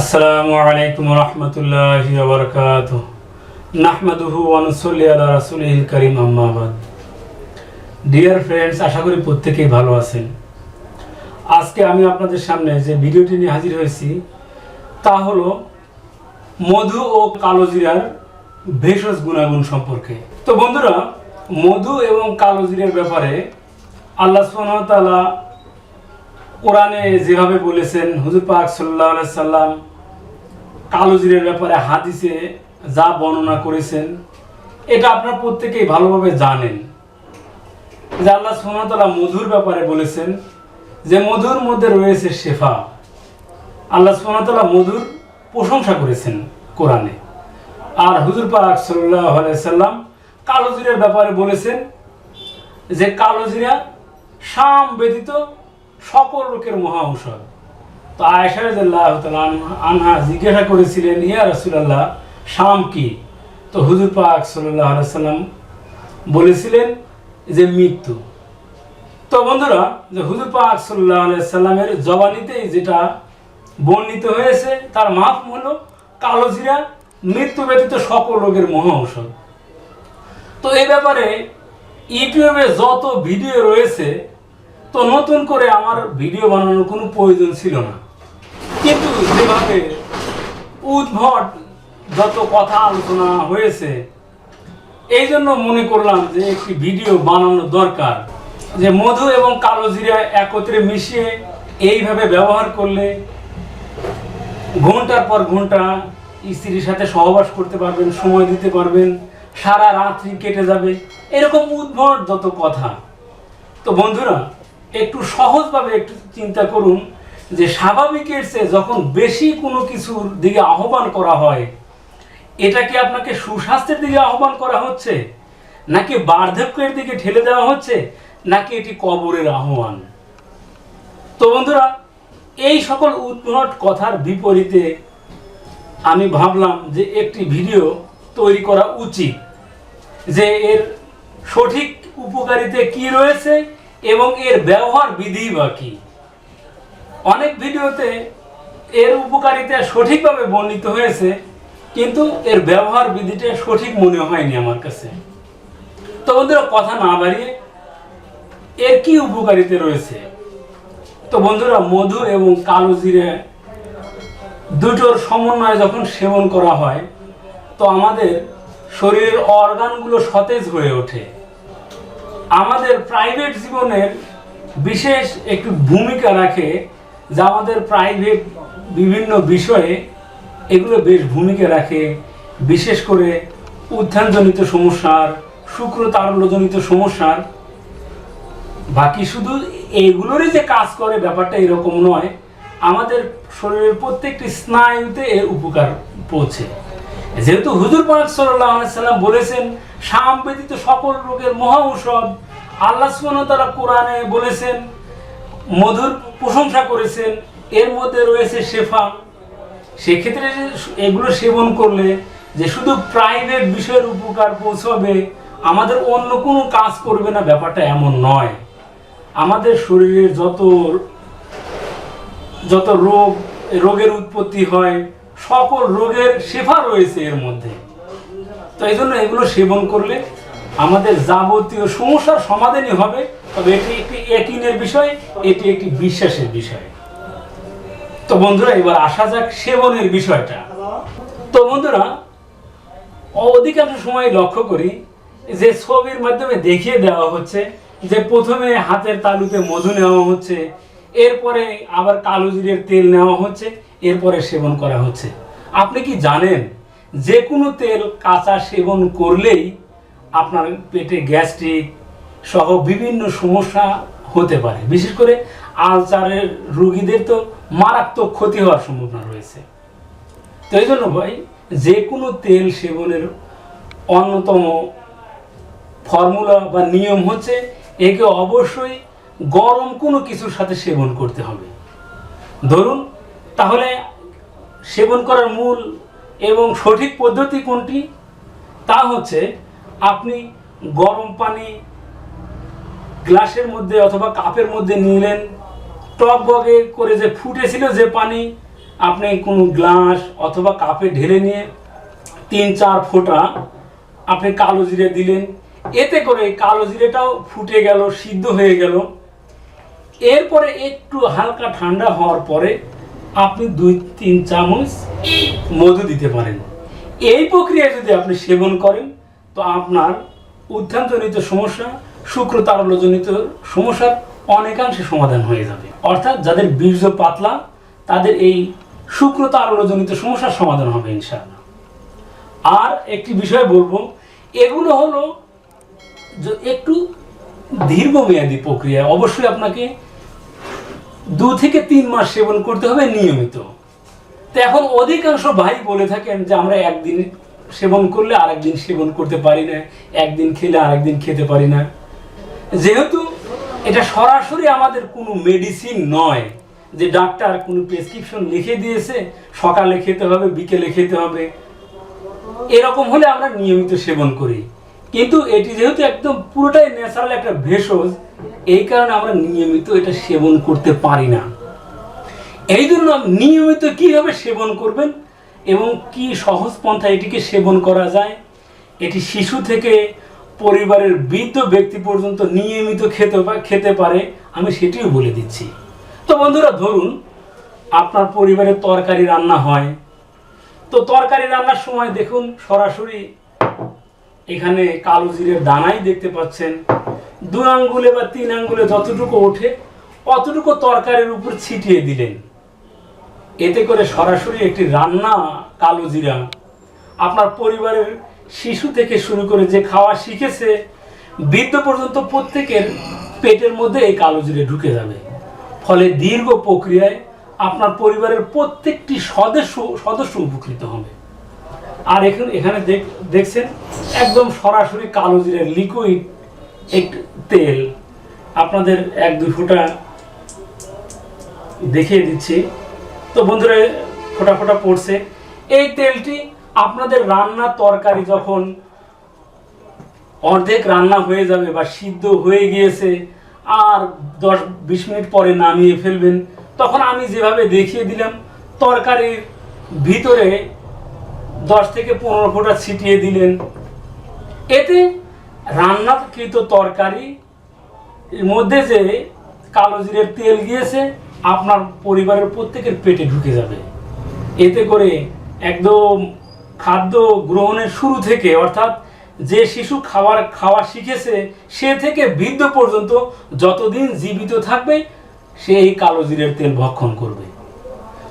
আসসালামু আলাইকুম রহমতুল্লাহ বরকাত নাহমাদুহু ওয়ানুসল্লি আলা রাসুলিল করিম আম্মাবাদ ডিয়ার ফ্রেন্ডস আশা করি প্রত্যেকেই ভালো আছেন। আজকে আমি আপনাদের সামনে যে ভিডিওটি নিয়ে হাজির হয়েছি, তা হলো মধু ও কালোজিরার ভেষজ গুণাগুণ সম্পর্কে। তো বন্ধুরা, মধু এবং কালোজিরার ব্যাপারে আল্লাহ সুবহানাহু কোরআনে যেভাবে বলেছেন, হুজুর পাক সাল্লাহ সাল্লাম কালোজিরের ব্যাপারে হাদিসে যা বর্ণনা করেছেন, এটা আপনার প্রত্যেকেই ভালোভাবে জানেন। যে আল্লাহ সুমতলা মধুর ব্যাপারে বলেছেন যে মধুর মধ্যে রয়েছে শেফা। আল্লাহ সুমতলা মধুর প্রশংসা করেছেন কোরআনে। আর হুজুর পাক সাল্লাহ সাল্লাম কালোজিরের ব্যাপারে বলেছেন যে কালোজিরা শাম ব্যতীত সকল লোকের মহা ঔষধ। তো আয়সা রাদিয়াল্লাহু আনহা- জিজ্ঞাসা করেছিলেন, ইয়া রাসূলুল্লাহ, শাম কি? তো হুজুর পাক আলাইহি সাল্লাম বলেছিলেন যে, মৃত্যু। তো বন্ধুরা, যে হুজুর পাক আলাইহি সাল্লামের জবানিতেই যেটা বর্ণিত হয়েছে, তার মাপ হলো কালোজিরা মৃত্যু ব্যতীত সকল রোগের মহা ঔষধ তো এই ব্যাপারে ইউটিউবে যত ভিডিও রয়েছে, তো নতুন করে আমার ভিডিও বানানোর কোনো প্রয়োজন ছিল না। কিন্তু যেভাবে উদ্ভট যত কথা আলোচনা হয়েছে, এই জন্য মনে করলাম যে একটি ভিডিও বানানো দরকার, যে মধু এবং কালো জিরা একত্রে মিশিয়ে এইভাবে ব্যবহার করলে ঘণ্টার পর ঘণ্টা স্ত্রীর সাথে সহবাস করতে পারবেন, সময় দিতে পারবেন, সারা রাত্রি কেটে যাবে, এরকম উদ্ভট যত কথা। তো বন্ধুরা, একটু সহজভাবে একটু চিন্তা করুন যে স্বাভাবিকের চেয়ে যখন বেশি কোনো কিছুর দিকে আহ্বান করা হয়, এটা কি আপনাকে সুস্বাস্থ্যের দিকে আহ্বান করা হচ্ছে? নাকি বার্ধক্যের দিকে ঠেলে দেওয়া হচ্ছে? নাকি এটি কবরের আহ্বান? তো বন্ধুরা, এই সকল উদ্ভট কথার বিপরীতে আমি ভাবলাম যে একটি ভিডিও তৈরি করা উচিত, যে এর সঠিক উপকারিতা কি রয়েছে এবং এর ব্যবহার বিধি বা কি। অনেক ভিডিওতে এর উপকারিতা সঠিকভাবে বর্ণিত হয়েছে, কিন্তু এর ব্যবহার বিধিটা সঠিক মনে হয়নি আমার কাছে। তো বন্ধুরা, কথা না বাড়িয়ে এর কি উপকারিতা রয়েছে? তো বন্ধুরা মধু এবং কালো জিরে দুটোর সমন্বয়ে যখন সেবন করা হয়, তো আমাদের শরীরের অর্গানগুলো সতেজ হয়ে ওঠে। আমাদের প্রাইভেট জীবনের বিশেষ একটু ভূমিকা রাখে যা আমাদের প্রাইভেট বিভিন্ন বিষয়ে এগুলো বেশ ভূমিকা রাখে। বিশেষ করে উত্থানজনিত সমস্যার শুক্র তারল্যজনিত সমস্যার। বাকি শুধু এগুলোরই যে কাজ করে ব্যাপারটা এরকম নয়, আমাদের শরীরের প্রত্যেকটি স্নায়ুতে এর উপকার পৌঁছে। যেহেতু হুজুর পাক আলাইহি সাল্লাম বলেছেন, শাম ব্যতীত সকল রোগের মহা ঔষধ, আল্লাহ ওয়া তাআলা কোরআনে বলেছেন, মধুর প্রশংসা করেছেন, এর মধ্যে রয়েছে শেফা। সেক্ষেত্রে এগুলো সেবন করলে যে শুধু প্রাইভেট বিষয়ের উপকার পৌঁছবে, আমাদের অন্য কোনো কাজ করবে না, ব্যাপারটা এমন নয়। আমাদের শরীরের যত যত রোগ, রোগের উৎপত্তি হয়, সকল রোগের শেফা রয়েছে এর মধ্যে। তো এই জন্য এগুলো সেবন করলে আমাদের যাবতীয় সমস্যার সমাধানই হবে, তবে এটি একটি একিনের বিষয়, এটি একটি বিশ্বাসের বিষয়। তো বন্ধুরা, এবার আসা যাক সেবনের বিষয়টা। তো বন্ধুরা, অধিকাংশ সময় লক্ষ্য করি যে ছবির মাধ্যমে দেখিয়ে দেওয়া হচ্ছে যে প্রথমে হাতের তালুতে মধু নেওয়া হচ্ছে, এরপরে আবার কালো জিরের তেল নেওয়া হচ্ছে, এরপরে সেবন করা হচ্ছে। আপনি কি জানেন, যে কোনো তেল কাঁচা সেবন করলেই আপনার পেটে গ্যাস্ট্রিক সহ বিভিন্ন সমস্যা হতে পারে। বিশেষ করে আলসারের রুগীদের তো মারাত্মক ক্ষতি হওয়ার সম্ভাবনা রয়েছে। তো এই জন্য ভাই যে কোনো তেল সেবনের অন্যতম ফর্মুলা বা নিয়ম হচ্ছে একে অবশ্যই গরম কোনো কিছুর সাথে সেবন করতে হবে। ধরুন, তাহলে সেবন করার মূল এবং সঠিক পদ্ধতি কোনটি? তা হচ্ছে আপনি গরম পানি গ্লাসের মধ্যে অথবা কাপের মধ্যে নিলেন টক বগে করে যে ফুটেছিল যে পানি, আপনি কোনো গ্লাস অথবা কাপে ঢেলে নিয়ে তিন চার ফোঁটা আপনি কালো জিরে দিলেন। এতে করে কালো জিরেটাও ফুটে গেল, সিদ্ধ হয়ে গেল। এরপরে একটু হালকা ঠান্ডা হওয়ার পরে আপনি দুই, তিন চামচ মধু দিতে পারেন। এই প্রক্রিয়া যদি আপনি সেবন করেন তো আপনার উত্থানজনিত সমস্যা শুক্র তারল্যজনিত সমস্যার অনেকাংশে সমাধান হয়ে যাবে। অর্থাৎ যাদের বীর্য পাতলা, তাদের এই শুক্র তারল্যজনিত সমস্যার সমাধান হবে ইনশাআল্লাহ। আর একটি বিষয় বলব, এগুলো হলো যে একটু দীর্ঘমেয়াদী প্রক্রিয়া। অবশ্যই আপনাকে দু থেকে তিন মাস সেবন করতে হবে নিয়মিত। তো এখন অধিকাংশ ভাই বলে থাকেন যে আমরা একদিন সেবন করলে আরেকদিন সেবন করতে পারি না, একদিন খেলে আরেকদিন খেতে পারি না। যেহেতু এটা সরাসরি আমাদের কোনো মেডিসিন নয় যে ডাক্তার কোনো প্রেসক্রিপশন লিখে দিয়েছে, সকালে খেতে হবে, বিকেলে খেতে হবে। এরকম হলে আমরা নিয়মিত সেবন করি। কিন্তু এটি যেহেতু একদম পুরোটাই ন্যাচারাল একটা ভেষজ, এই কারণে আমরা নিয়মিত এটা সেবন করতে পারি না। এই জন্য নিয়মিত কীভাবে সেবন করবেন? এবং কি সহজ পন্থা এটিকে সেবন করা যায়? এটি শিশু থেকে পরিবারের বৃদ্ধ ব্যক্তি পর্যন্ত নিয়মিত খেতে খেতে পারে, আমি সেটিও বলে দিচ্ছি। তো বন্ধুরা, ধরুন আপনার পরিবারে তরকারি রান্না হয়। তো তরকারি রান্নার সময় দেখুন সরাসরি এখানে কালো জিরের দানাই দেখতে পাচ্ছেন। দু আঙ্গুলে বা তিন আঙ্গুলে যতটুকু ওঠে, অতটুকু তরকারির উপর ছিটিয়ে দিলেন। এতে করে সরাসরি একটি রান্না কালো জিরা। আপনার পরিবারের শিশু থেকে শুরু করে যে খাওয়া শিখেছে, বৃদ্ধ পর্যন্ত প্রত্যেকের পেটের মধ্যে এই কালো জিরে ঢুকে যাবে। ফলে দীর্ঘ প্রক্রিয়ায় আপনার পরিবারের প্রত্যেকটি সদস্য সদস্য উপকৃত হবে। আর এখানে এখানে দেখ- দেখছেন, একদম সরাসরি কালো জিরের লিকুইড একটু তেল। আপনাদের এক দুই ফোঁটা দেখিয়ে দিচ্ছি। তো বন্ধুরা, ফোটা ফোটা পড়ছে। এই তেলটি আপনাদের রান্না তরকারি যখন অর্ধেক রান্না হয়ে যাবে বা সিদ্ধ হয়ে গিয়েছে আর দশ বিশ মিনিট পরে নামিয়ে ফেলবেন, তখন আমি যেভাবে দেখিয়ে দিলাম, তরকারির ভিতরে দশ থেকে পনেরো ফোঁটা ছিটিয়ে দিলেন। এতে রান্নাকৃত তরকারি মধ্যে যে কালো জিরের তেল গিয়েছে আপনার পরিবারের প্রত্যেকের পেটে ঢুকে যাবে। এতে করে একদম খাদ্য গ্রহণের শুরু থেকে, অর্থাৎ যে শিশু খাবার খাওয়া শিখেছে, সে থেকে বৃদ্ধ পর্যন্ত যতদিন জীবিত থাকবে, সে এই কালো জিরের তেল ভক্ষণ করবে।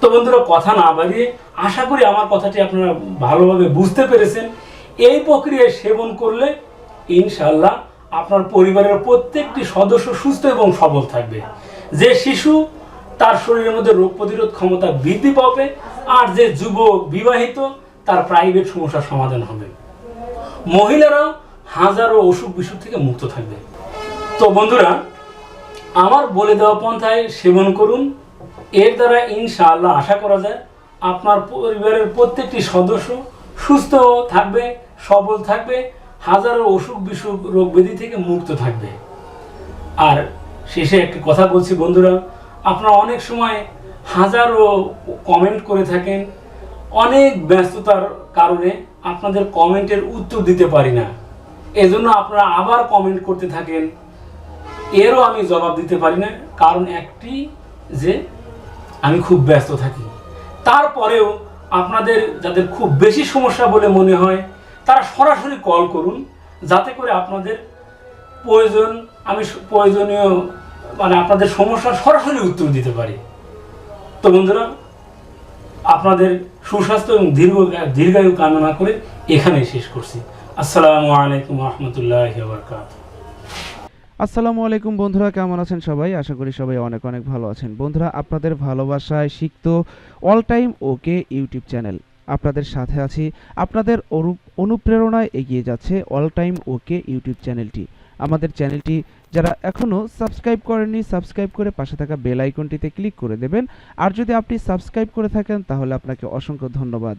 তো বন্ধুরা, কথা না বাড়িয়ে আশা করি আমার কথাটি আপনারা ভালোভাবে বুঝতে পেরেছেন। এই প্রক্রিয়ায় সেবন করলে ইনশাল্লাহ আপনার পরিবারের প্রত্যেকটি সদস্য সুস্থ এবং সবল থাকবে। যে শিশু তার শরীরের মধ্যে রোগ প্রতিরোধ ক্ষমতা বৃদ্ধি পাবে আর যে যুবক বিবাহিত, তার প্রাইভেট সমস্যার সমাধান হবে। মহিলারাও হাজারো অসুখ বিসুখ থেকে মুক্ত থাকবে। তো বন্ধুরা, আমার বলে দেওয়া পন্থায় সেবন করুন। এর দ্বারা ইনশাআল্লাহ আশা করা যায় আপনার পরিবারের প্রত্যেকটি সদস্য সুস্থ থাকবে, সবল থাকবে, হাজারো অসুখ বিসুখ রোগ ব্যাধি থেকে মুক্ত থাকবে। আর শেষে একটি কথা বলছি বন্ধুরা আপনারা অনেক সময় হাজারো কমেন্ট করে থাকেন। অনেক ব্যস্ততার কারণে আপনাদের কমেন্টের উত্তর দিতে পারি না। এজন্য আপনারা আবার কমেন্ট করতে থাকেন। এরও আমি জবাব দিতে পারি না। কারণ একটি যে আমি খুব ব্যস্ত থাকি। তারপরেও আপনাদের যাদের খুব বেশি সমস্যা বলে মনে হয়, তারা সরাসরি কল করুন। যাতে করে আপনাদের প্রয়োজন, আমি প্রয়োজনীয় মানে আপনাদের সমস্যার সরাসরি উত্তর দিতে পারি। তো বন্ধুরা, আপনাদের সুস্বাস্থ্য এবং দীর্ঘ, দীর্ঘায়ু কামনা করে এখানেই শেষ করছি। আসসালামু আলাইকুম রহমতুল্লাহ বরকাত আসসালামু আলাইকুম বন্ধুরা, কেমন আছেন সবাই? আশা করি সবাই অনেক অনেক ভালো আছেন। বন্ধুরা, আপনাদের ভালোবাসায় শিখতো all time okay YouTube channel. আপনাদের সাথে আছি। আপনাদের অনুপ্রেরণায় এগিয়ে যাচ্ছে অল টাইম ওকে ইউটিউব চ্যানেলটি। আমাদের চ্যানেলটি যারা এখনও সাবস্ক্রাইব করেননি সাবস্ক্রাইব করে পাশে থাকা বেল আইকনটিতে ক্লিক করে দেবেন। আর যদি আপনি সাবস্ক্রাইব করে থাকেন, তাহলে আপনাকে অসংখ্য ধন্যবাদ।